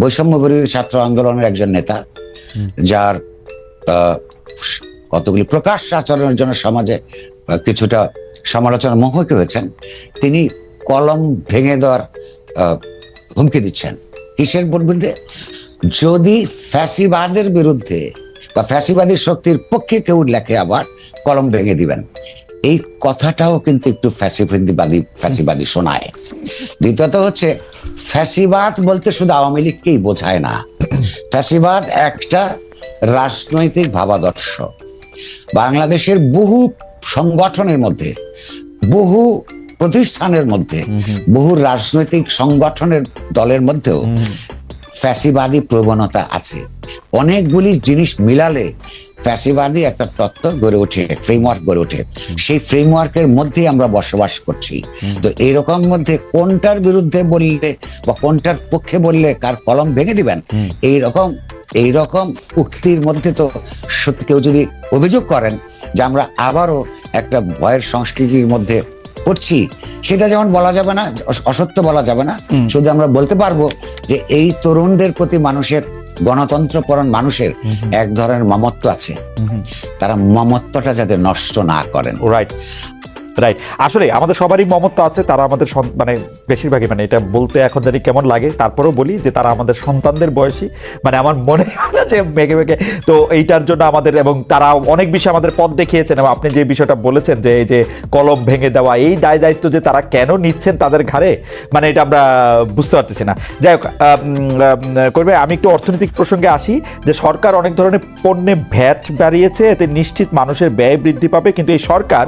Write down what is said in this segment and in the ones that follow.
বৈষম্য বিরোধী ছাত্র আন্দোলনের একজন নেতা যার কতগুলি প্রকাশ্য আচরণের জন্য সমাজে কিছুটা সমালোচনার মুখোমুখি হয়েছেন তিনি কলম ভেঙে দেওয়ার হুমকি দিচ্ছেন। কিসের বিরুদ্ধে? যদি ফ্যাসিবাদের বিরুদ্ধে বা ফ্যাসিবাদী শক্তির পক্ষে কেউ লেখে আবার কলম ভেঙে দিবেন। এই কথাটাও কিন্তু একটু ফ্যাসিবাদী ফ্যাসিবাদী শোনায়। দ্বিতীয়ত হচ্ছে ফ্যাসিবাদ বলতে শুধু আওয়ামী লীগকেই বোঝায় না। ফ্যাসিবাদ একটা রাজনৈতিক ভাবাদর্শ। বাংলাদেশের বহু সংগঠনের মধ্যে বহু প্রতিষ্ঠানের মধ্যে বহু রাজনৈতিক সংগঠনের দলের মধ্যেও ফ্যাসিবাদী প্রবণতা আছে। অনেকগুলি জিনিস মিলালে ফ্যাসিবাদী একটা তত্ত্ব গড়ে ওঠে ফ্রেমওয়ার্ক গড়ে ওঠে। সেই ফ্রেমওয়ার্কের মধ্যেই আমরা বসবাস করছি। তো এরকম মধ্যে কোনটার বিরুদ্ধে বললে বা কোনটার পক্ষে বললে কার কলম ভেঙে দিবেন এইরকম এইরকম উক্তির মধ্যে তো সত্যি কেউ যদি অভিযোগ করেন যে আমরা আবারও একটা ভয়ের সংস্কৃতির মধ্যে করছি সেটা যেমন বলা যাবে না অসত্য বলা যাবে না শুধু আমরা বলতে পারব যে এই তরুণদের প্রতি মানুষের গণতন্ত্রপরণ মানুষের এক ধরনের মমত্ব আছে। তারা মমত্বটা যাতে নষ্ট না করেন। রাইট রাইট আসলে আমাদের সবারই মমত্ব আছে, তারা আমাদের মানে বেশিরভাগই মানে এটা বলতে এখন জানি কেমন লাগে। তারপরেও বলি যে তারা আমাদের সন্তানদের বয়সী। মানে আমার মনে হয় যে মেঘে মেঘে, তো এইটার জন্য আমাদের এবং তারা অনেক বিষয় আমাদের পথ দেখিয়েছেন এবং আপনি যে বিষয়টা বলেছেন যে এই যে কলম ভেঙে দেওয়া, এই দায় দায়িত্ব যে তারা কেন নিচ্ছেন তাদের ঘাড়ে মানে এটা আমরা বুঝতে পারতেছি না। যাই হোক করবে আমি একটু অর্থনৈতিক প্রসঙ্গে আসি যে সরকার অনেক ধরনের পণ্যে ভ্যাট বাড়িয়েছে, এতে নিশ্চিত মানুষের ব্যয় বৃদ্ধি পাবে, কিন্তু এই সরকার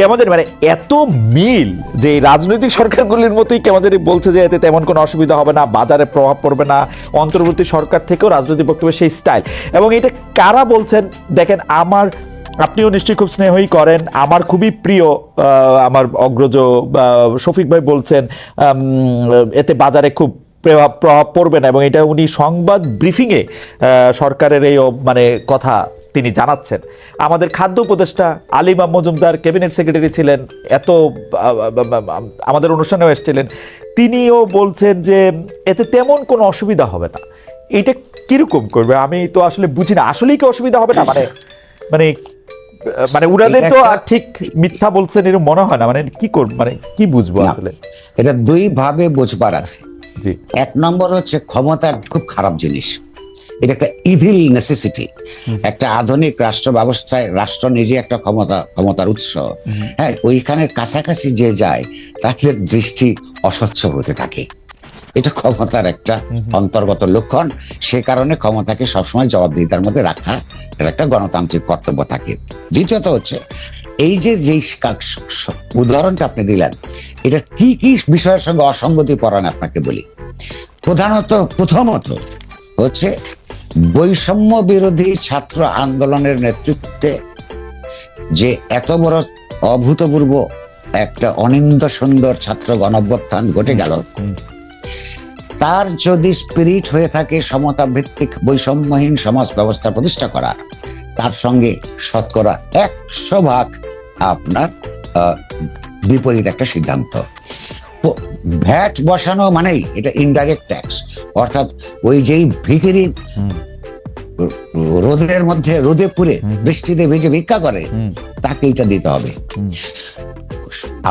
কেমন মানে এত মিল যে রাজনৈতিক সরকারগুলির মতোই কেমন বলছে যে এতে তেমন কোনো অসুবিধা হবে না, বাজারে প্রভাব পড়বে না, অন্তর্বর্তী সরকার থেকেও রাজনৈতিক বক্তব্যে সেই স্টাইল এবং এটা কারা বলছেন? দেখেন, আমার, আপনিও নিশ্চয়ই খুব স্নেহই করেন, আমার খুবই প্রিয় আমার অগ্রজ শফিক ভাই বলছেন এতে বাজারে খুব প্রভাব প্রভাব পড়বে না। এবং এটা উনি সংবাদ ব্রিফিংয়ে সরকারের এই মানে কথা তিনি জানাচ্ছেন। আমাদের খাদ্য উপদেষ্টা আলিমা মজুমদার ক্যাবিনেট সেক্রেটারি ছিলেন এত আমাদের অনুষ্ঠানেও এসেছিলেন। তিনিও বলছেন যে এতে তেমন কোনো অসুবিধা হবে না। এটা কীরকম করবে? আমি তো আসলে বুঝি না। আসলেই কি অসুবিধা হবে না? মানে মানে মানে উড়ালে তো আর ঠিক মিথ্যা বলছেন এরকম মনে হয় না। মানে কি করব মানে কি বুঝব। আসলে? এটা দুই ভাবে বুঝবার আছে। এক নম্বর হচ্ছে ক্ষমতা খুব খারাপ জিনিস। এটা একটা ইভিল নেসেসিটি একটা আধুনিক রাষ্ট্র ব্যবস্থায় রাষ্ট্র নিজে একটা ক্ষমতা ক্ষমতার উৎস। হ্যাঁ ওইখানে কাছাকাছি যে যায় তাদের দৃষ্টি অস্বচ্ছ হতে থাকে। এটা ক্ষমতার একটা অন্তর্গত লক্ষণ। সে কারণে ক্ষমতাকে সবসময় জবাবদিহিতার মধ্যে রাখা একটা গণতান্ত্রিক কর্তব্য থাকে। দ্বিতীয়ত হচ্ছে এই যে যেই উদাহরণটা আপনি দিলেন এটা কি কি বিষয়ের সঙ্গে অসঙ্গতি পরান আপনাকে বলি? প্রধানত প্রথমত হচ্ছে বৈষম্য বিরোধী ছাত্র আন্দোলনের নেতৃত্বে যে এত বড় অভূতপূর্ব একটা অনিন্দ সুন্দর ছাত্র গণঅভ্যুত্থান ঘটে গেল, তার যদি স্পিরিট হয়ে থাকে সমতা ভিত্তিক বৈষম্যহীন সমাজ ব্যবস্থা প্রতিষ্ঠা করা তার সঙ্গে শতকরা একশো ভাগ আপনার বিপরীত একটা সিদ্ধান্ত। ভ্যাট বসানো মানেই এটা ইনডাইরেক্ট ট্যাক্স অর্থাৎ ওই যেই ভিখিরি রোদের মধ্যে রোদে পুরে বৃষ্টিতে ভিজে ভিক্ষা করে তাকে এটা দিতে হবে।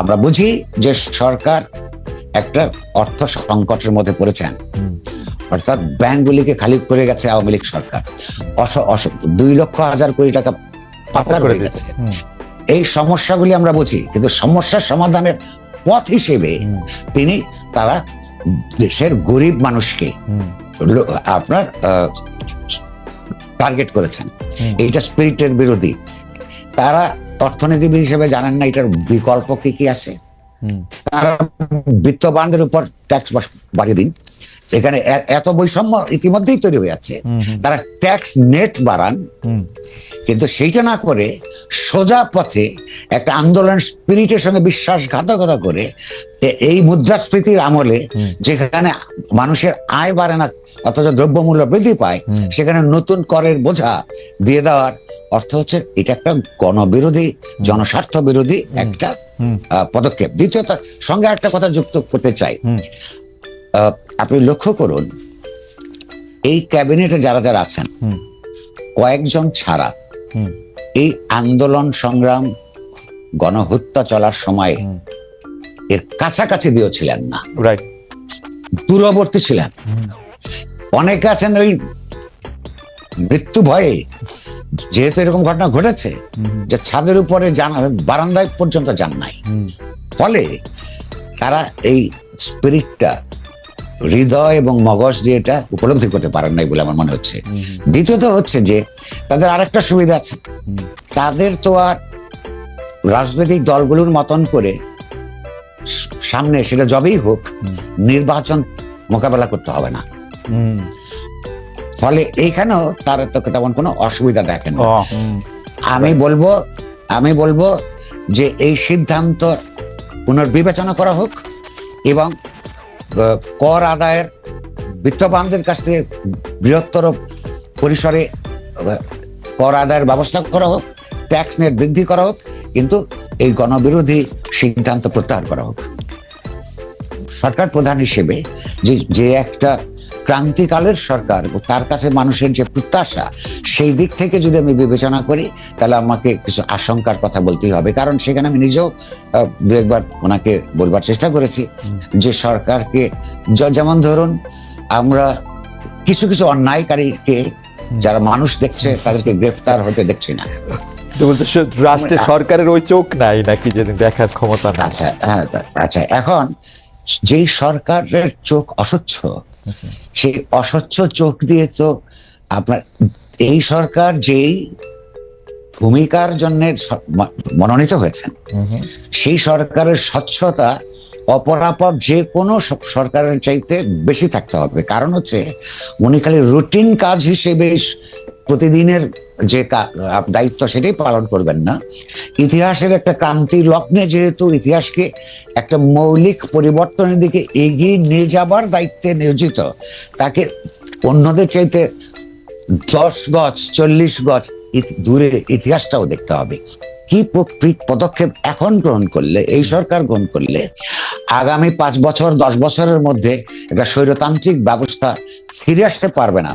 আমরা বুঝি যে সরকার একটা অর্থ সংকটের মধ্যে পড়েছেন। অর্থাৎ ব্যাংকগুলিকে খালি করে গেছে আওয়ামী লীগ সরকার। দুই লক্ষ হাজার কোটি টাকা পাতা করে গেছে। এই সমস্যাগুলি আমরা বুঝি কিন্তু সমস্যার সমাধানের পথ হিসেবে তিনি তারা দেশের গরিব মানুষকে আপনার টার্গেট করেছেন। এইটা স্পিরিটের বিরোধী। তারা অর্থনীতিবিদ হিসেবে জানেন না এটার বিকল্প কি কি আছে। তারা বিত্তবানদের উপর ট্যাক্স বাড়িয়ে দিন। এখানে এত বৈষম্য ইতিমধ্যেই তৈরি হয়ে আছে। তারা ট্যাক্স নেট বাড়ান। কিন্তু সেইটা না করে সোজা পথে একটা আন্দোলন স্পিরিটের সঙ্গে বিশ্বাসঘাতকতা করে এই মুদ্রাস্ফীতির আমলে যেখানে মানুষের আয় বাড়ে না অথচ দ্রব্যমূল্য বৃদ্ধি পায় সেখানে নতুন করের বোঝা দিয়ে দেওয়ার অর্থ হচ্ছে এটা একটা গণবিরোধী জনস্বার্থ বিরোধী একটা পদক্ষেপ। দ্বিতীয়ত সঙ্গে একটা কথা যুক্ত করতে চাই। আহ, আপনি লক্ষ্য করুন এই ক্যাবিনেটে যারা যারা আছেন কয়েকজন ছাড়া। এই আন্দোলন সংগ্রাম গণহত্যা চলার সময় এর কাছাকাছি দিয়েও ছিলেন না দূরবর্তী ছিলেন। অনেকে আছেন ওই মৃত্যু ভয়ে। যেহেতু এরকম ঘটনা ঘটেছে যে ছাদের উপরে জানা বারান্দায় পর্যন্ত যান নাই। ফলে তারা এই স্পিরিটটা হৃদয় এবং মগজ দিয়ে এটা উপলব্ধি করতে পারেন নাই বলে আমার মনে হচ্ছে। দ্বিতীয়ত হচ্ছে যে তাদের আরেকটা সুবিধা আছে। তাদের তো আর রাজনৈতিক দলগুলোর মতন করে সামনে সেটা যবেই হোক নির্বাচন মোকাবেলা করতে হবে না। ফলে এইখানেও তার তো তেমন কোনো অসুবিধা দেখেন না। আমি বলব আমি বলব যে এই সিদ্ধান্ত পুনর্বিবেচনা করা হোক এবং কর আদায়ের বিত্তবানদের কাছ থেকে বৃহত্তর পরিসরে কর আদায়ের ব্যবস্থা করা হোক ট্যাক্স নেট বৃদ্ধি করা হোক, কিন্তু এই গণবিরোধী সিদ্ধান্ত প্রত্যাহার করা হোক। সরকার প্রধান হিসেবে যে যে একটা ক্রান্তিকালের সরকার তার কাছে মানুষের যে প্রত্যাশা সেই দিক থেকে যদি আমি বিবেচনা করি তাহলে আমাকে কিছু আশঙ্কার কথা বলতেই হবে। কারণ সেখানে আমি নিজেও দু একবার ওনাকে বলবার চেষ্টা করেছি যে সরকারকে যেমন ধরুন আমরা কিছু কিছু অন্যায়কারীকে যারা মানুষ দেখছে তাদেরকে গ্রেফতার হতে দেখছি না। রাষ্ট্রে সরকারের ওই চোখ নাই নাকি যেদিন দেখার ক্ষমতা আচ্ছা হ্যাঁ আচ্ছা এখন যেই সরকারের চোখ অস্বচ্ছ সেই অস্বচ্ছ চোখ দিয়ে তো আপনার এই সরকার যেই ভূমিকার জন্য মনোনীত হয়েছেন সেই সরকারের স্বচ্ছতা অপরাপর যে কোনো সরকারের চাইতে বেশি থাকতে হবে। কারণ হচ্ছে উনি খালি রুটিন কাজ হিসেবে প্রতিদিনের যে দায়িত্ব সেটাই পালন করবেন না। ইতিহাসের একটা ক্রান্তি লগ্নে যেহেতু ইতিহাসকে একটা মৌলিক পরিবর্তনের দিকে এগিয়ে নিয়ে যাবার দায়িত্বে নিয়োজিত, তাকে অন্যদের চাইতে দশ গজ, চল্লিশ গজ দূরে ইতিহাসটাও দেখতে হবে। কি পদক্ষেপ এখন গ্রহণ করলে, এই সরকার গ্রহণ করলে আগামী পাঁচ বছর, দশ বছরের মধ্যে একটা স্বৈরতান্ত্রিক ব্যবস্থা ফিরে আসতে পারবে না।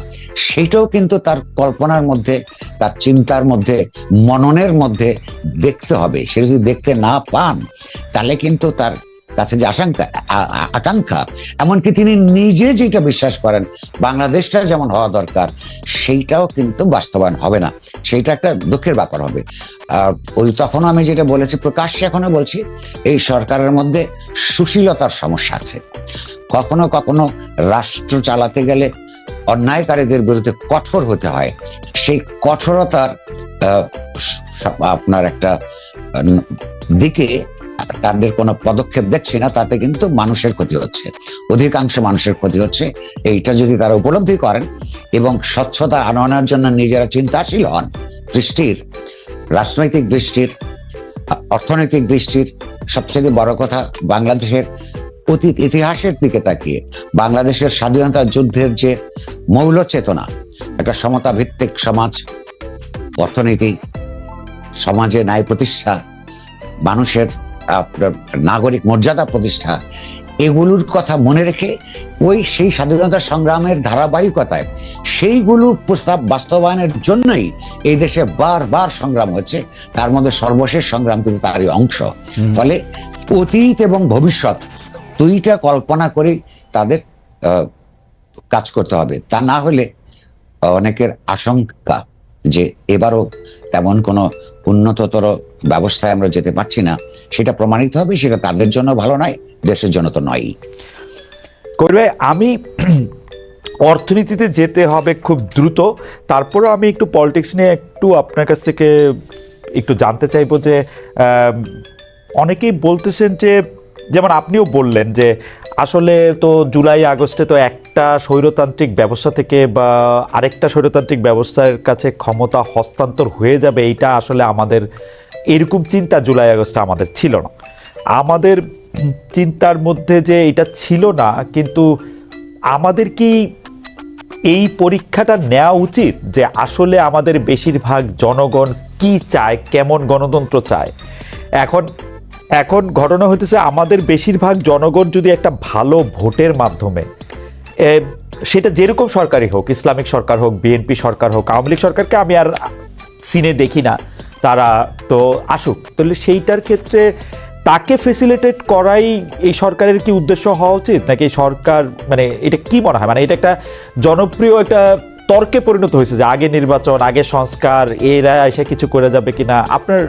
সেটাও কিন্তু তার কল্পনার মধ্যে, তার চিন্তার মধ্যে, মননের মধ্যে দেখতে হবে। সে যদি দেখতে না পান, তাহলে কিন্তু তার কাছে যে আশঙ্কা আকাঙ্ক্ষা এমনকি তিনি নিজে যেটা বিশ্বাস করেন, বাংলাদেশটা যেমন হওয়া দরকার, সেইটাও কিন্তু বাস্তবায়ন হবে না। সেইটা একটা দুঃখের ব্যাপার হবে। ওই তখন আমি যেটা বলেছি, প্রকাশ্যে এখনও বলছি, এই সরকারের মধ্যে সুশীলতার সমস্যা আছে। কখনো কখনো রাষ্ট্র চালাতে গেলে অন্যায়কারীদের বিরুদ্ধে কঠোর হতে হয়। সেই কঠোরতার আপনার একটা দিকে তাদের কোনো পদক্ষেপ দেখছি না, তাতে কিন্তু মানুষের ক্ষতি হচ্ছে। অধিকাংশ মানুষের ক্ষতি হচ্ছে, এইটা যদি তারা উপলব্ধি করেন এবং স্বচ্ছতা আনয়নের জন্য নিজেরা চিন্তাশীল হন, দৃষ্টির, রাজনৈতিক দৃষ্টির, অর্থনৈতিক দৃষ্টির সবচেয়ে বড় কথা বাংলাদেশের অতীত ইতিহাসের দিকে তাকিয়ে, বাংলাদেশের স্বাধীনতা যুদ্ধের যে মৌল চেতনা, একটা সমতা ভিত্তিক সমাজ, অর্থনীতি, সমাজে ন্যায় প্রতিষ্ঠা, মানুষের আপনার নাগরিক মর্যাদা প্রতিষ্ঠা এগুলোর কথা মনে রেখে ওই সেই স্বাধীনতা সংগ্রামের ধারাবাহিকতায় সেইগুলো প্রস্তাব বাস্তবায়নের জন্যই এই দেশে বারবার সংগ্রাম হচ্ছে। তার মধ্যে সর্বশেষ সংগ্রাম কিন্তু তারই অংশ। ফলে অতীত এবং ভবিষ্যৎ দুইটা কল্পনা করে তাদের আহ, কাজ করতে হবে। তা না হলে অনেকের আশঙ্কা যে এবারও তেমন কোনো উন্নততর ব্যবস্থায় আমরা যেতে পারছি না, সেটা প্রমাণিত হবে, সেটা তাদের জন্য ভালো নয়, দেশের জন্য তো নয়ই। করবে আমি অর্থনীতিতে যেতে হবে খুব দ্রুত, তারপরেও আমি একটু পলিটিক্স নিয়ে একটু আপনার কাছ থেকে একটু জানতে চাইব যে অনেকেই বলতেছেন যে যেমন আপনিও বললেন যে আসলে তো জুলাই, আগস্টে তো একটা স্বৈরতান্ত্রিক ব্যবস্থা থেকে বা আরেকটা স্বৈরতান্ত্রিক ব্যবস্থার কাছে ক্ষমতা হস্তান্তর হয়ে যাবে, এইটা আসলে আমাদের এরকম চিন্তা জুলাই, আগস্টে আমাদের ছিল না। আমাদের চিন্তার মধ্যে যে এটা ছিল না, কিন্তু আমাদের কি এই পরীক্ষাটা নেওয়া উচিত যে আসলে আমাদের বেশিরভাগ জনগণ কি চায়, কেমন গণতন্ত্র চায়? এখন এখন ঘটনা হইতেছে আমাদের বেশিরভাগ জনগণ যদি একটা ভালো ভোটের মাধ্যমে সেটা যেরকম সরকারই হোক, ইসলামিক সরকার হোক, বিএনপি সরকার হোক, আওয়ামী লীগ সরকারকে আমি আর সিনে দেখি না, তারা তো আসুক। তাহলে সেইটার ক্ষেত্রে তাকে ফেসিলিটেট করাই এই সরকারের কি উদ্দেশ্য হওয়া উচিত? নাকি সরকার মানে এটা কি মনে হয়? মানে এটা একটা জনপ্রিয় একটা তর্কে পরিণত হয়েছে যে আগে নির্বাচন, আগে সংস্কার, এরা এসে কিছু করে যাবে কিনা? আপনার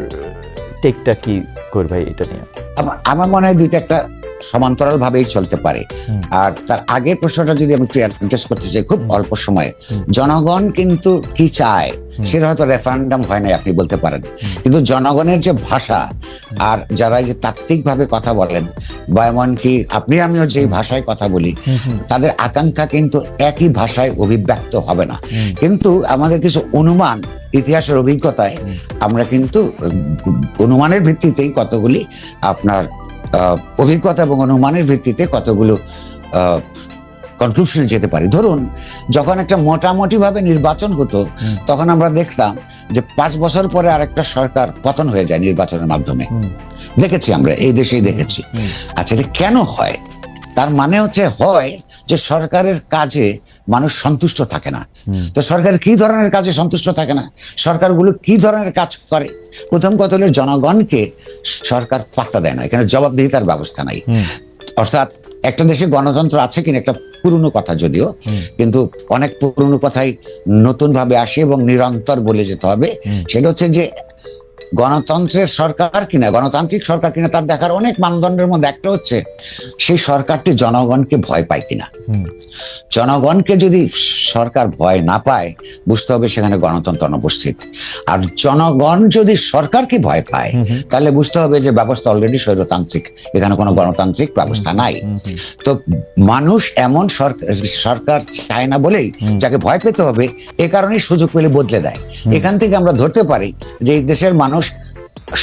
টেকটা কি করবে এটা নিয়ে? আমার- মনে হয় দুইটা একটা সমান্তরাল ভাবেই চলতে পারে। আর তার আগের প্রশ্নটা যদি আমি একটু অ্যাড্রেস করতে চাই খুব অল্প সময়ে। জনগণ কিন্তু কি চায়? সেটা হয়তো রেফারেন্ডাম হয় নাই আপনি বলতে পারেন। কিন্তু জনগণের যে ভাষা আর যারা যে তাত্ত্বিক ভাবে কথা বলেন বা এমনকি আপনি আমিও যে ভাষায় কথা বলি তাদের আকাঙ্ক্ষা কিন্তু একই ভাষায় অভিব্যক্ত হবে না। কিন্তু আমাদের কিছু অনুমান ইতিহাসের অভিজ্ঞতায় আমরা কিন্তু অনুমানের ভিত্তিতেই কতগুলি আপনার অভিজ্ঞতা এবং অনুমানের ভিত্তিতে কতগুলো কনক্লুশনে যেতে পারি। ধরুন যখন একটা মোটামুটি ভাবে নির্বাচন হতো তখন আমরা দেখতাম যে পাঁচ বছর পরে আরেকটা সরকার পতন হয়ে যায় নির্বাচনের মাধ্যমে। দেখেছি আমরা এই দেশেই দেখেছি। আচ্ছা এটা কেন হয়? তার মানে হচ্ছে হয় যে সরকারের কাজে মানুষ সন্তুষ্ট থাকে না। তো সরকার কি ধরনের কাজে সন্তুষ্ট থাকে না? সরকারগুলো কি ধরনের কাজ করে? প্রথম কথা হলো জনগণকে সরকার পাত্তা দেয় না এখানে জবাবদিহিতার ব্যবস্থা নাই। অর্থাৎ একটা দেশে গণতন্ত্র আছে কিনা একটা পুরনো কথা যদিও কিন্তু অনেক পুরনো কথাই নতুন ভাবে আসে এবং নিরন্তর বলে যেতে হবে। সেটা হচ্ছে যে গণতন্ত্রের সরকার কিনা গণতান্ত্রিক সরকার কিনা তার দেখার অনেক মানদণ্ডের মধ্যে একটা হচ্ছে সেই সরকারটি জনগণকে ভয় পায় কিনা। জনগণকে যদি সরকার ভয় না পায় বুঝতে হবে সেখানে গণতন্ত্র অনুপস্থিত। আর জনগণ যদি সরকারকে ভয় পায়। তাহলে বুঝতে হবে যে ব্যবস্থা অলরেডি স্বৈরতান্ত্রিক এখানে কোনো গণতান্ত্রিক ব্যবস্থা নাই। তো মানুষ এমন সরকার সরকার চায় না বলেই যাকে ভয় পেতে হবে এ কারণেই সুযোগ পেলে বদলে দেয়। এখান থেকে আমরা ধরতে পারি যে এই দেশের মানুষ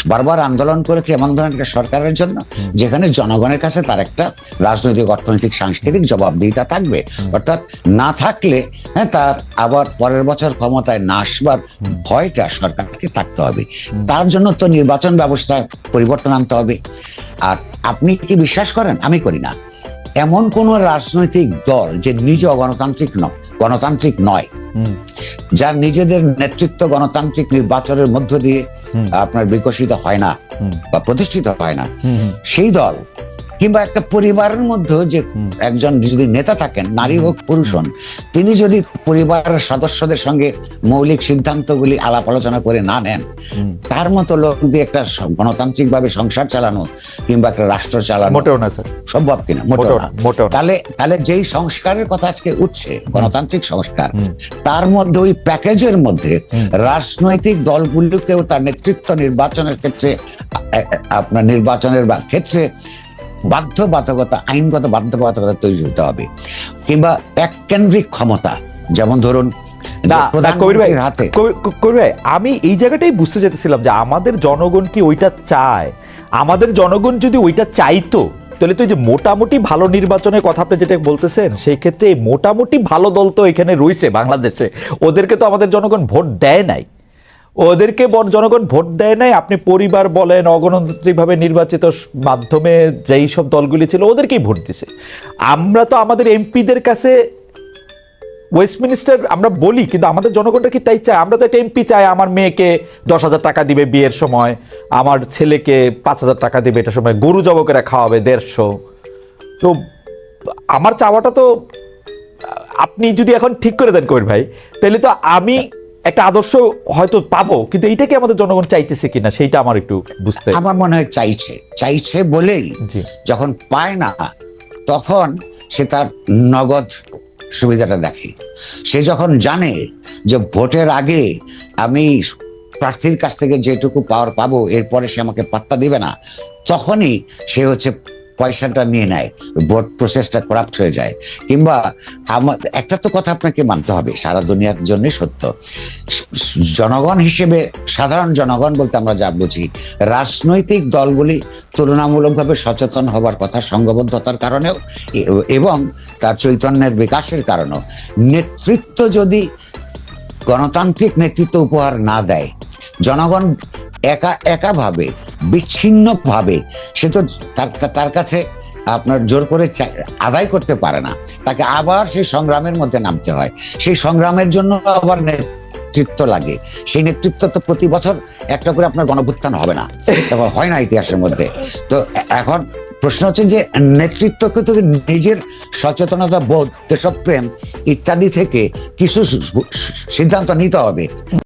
বারবার আন্দোলন করেছে এমন ধরনের একটা সরকারের জন্য, যেখানে জনগণের কাছে তার একটা রাজনৈতিক, অর্থনৈতিক, সাংস্কৃতিক জবাবদিহিতা থাকবে। অর্থাৎ না থাকলে হ্যাঁ তার আবার পরের বছর ক্ষমতায় না আসবার ভয়টা সরকারকে থাকতে হবে। তার জন্য তো নির্বাচন ব্যবস্থায় পরিবর্তন আনতে হবে। আর আপনি কি বিশ্বাস করেন? আমি করি না। এমন কোন রাজনৈতিক দল যে নিজে গণতান্ত্রিক নয় গণতান্ত্রিক নয়। যার নিজেদের নেতৃত্ব গণতান্ত্রিক নির্বাচনের মধ্য দিয়ে আপনার বিকশিত হয় না বা প্রতিষ্ঠিত হয় না। সেই দল কিংবা একটা পরিবারের মধ্যে যে একজন যদি নেতা থাকেন নারী হোক পুরুষ হন তিনি যদি পরিবারের সদস্যদের সঙ্গে মৌলিক সিদ্ধান্তগুলি আলাপ আলোচনা করে না নেন তার মতো লোক দিয়ে একটা গণতান্ত্রিক ভাবে সংসার চালানো কিংবা একটা রাষ্ট্র চালানো মোটেও না স্যার। সম্ভব কিনা? মোটেও না। তাহলে তাহলে যেই সংস্কারের কথা আজকে উঠছে গণতান্ত্রিক সংস্কার তার মধ্যে ওই প্যাকেজের মধ্যে। রাজনৈতিক দলগুলোকেও তার নেতৃত্ব নির্বাচনের ক্ষেত্রে আপনার নির্বাচনের ক্ষেত্রে বাধ্যবাধকতা আইনগত বাধ্যবাধকতা তৈরি হতে হবে। কিংবা এককেন্দ্রিক ক্ষমতা যেমন ধরুন আমি এই জায়গাটাই বুঝতে যেতেছিলাম যে আমাদের জনগণ কি ওইটা চায়? আমাদের জনগণ যদি ওইটা চাইতো তাহলে তো যে মোটামুটি ভালো নির্বাচনের কথা আপনি যেটা বলতেছেন সেই ক্ষেত্রে এই মোটামুটি ভালো দল তো এখানে রয়েছে বাংলাদেশে। ওদেরকে তো আমাদের জনগণ ভোট দেয় নাই। ওদেরকে জনগণ ভোট দেয় নাই। আপনি পরিবার বলেন, অগণতান্ত্রিকভাবে নির্বাচিত মাধ্যমে যেই সব দলগুলি ছিল, ওদেরকেই ভোট দিছে। আমরা তো আমাদের এমপিদের কাছে ওয়েস্টমিনিস্টার আমরা বলি, কিন্তু আমাদের জনগণটা কি তাই চায়? আমরা তো একটা এমপি চাই, আমার মেয়েকে দশ হাজার টাকা দিবে বিয়ের সময়, আমার ছেলেকে পাঁচ হাজার টাকা দিবে এটা সময়, গরু জবকেরা খাওয়াবে দেড়শো। তো আমার চাওয়াটা তো, আপনি যদি এখন ঠিক করে দেন কবির ভাই, তাহলে তো আমি একটা আদর্শ হয়তো পাবো কিন্তু এইটা কি আমাদের জনগণ চাইতেছে কিনা সেইটা আমার একটু বুঝতে আমার মনে হয় চাইছে। চাইছে বলেই যখন পায় না তখন সে তার নগদ সুবিধাটা দেখে। সে যখন জানে যে ভোটের আগে আমি প্রার্থীর কাছ থেকে যেটুকু পাওয়ার পাবো এরপরে সে আমাকে পাত্তা দিবে না তখনই সে হচ্ছে পয়সাটা নিয়ে নেয় ভোট প্রসেসটা করাপ্ট হয়ে যায়। কিংবা আমার, একটা তো কথা আপনাকে মানতে হবে, সারা দুনিয়ার জন্য সত্য। জনগণ হিসেবে, সাধারণ জনগণ বলতে আমরা যা বুঝি, রাজনৈতিক দলগুলি তুলনামূলকভাবে সচেতন হবার কথা সংঘবদ্ধতার কারণেও এবং তার চৈতন্যের বিকাশের কারণেও। নেতৃত্ব যদি গণতান্ত্রিক নেতৃত্ব উপহার না দেয়, জনগণ একা একা ভাবে বিচ্ছিন্ন ভাবে সে তো তার কাছে আপনার জোর করে আদায় করতে পারে না। তাকে আবার সেই সংগ্রামের মধ্যে নামতে হয়। সেই সংগ্রামের জন্য আবার নেতৃত্ব লাগে। সেই নেতৃত্ব তো প্রতি বছর একটা করে আপনার গণভুত্থান হবে না। এবং হয় না ইতিহাসের মধ্যে। তো এখন প্রশ্ন হচ্ছে যে, নেতৃত্বকে তো নিজের সচেতনতা, বোধ, দেশপ্রেম ইত্যাদি থেকে কিছু সিদ্ধান্ত নিতে হবে।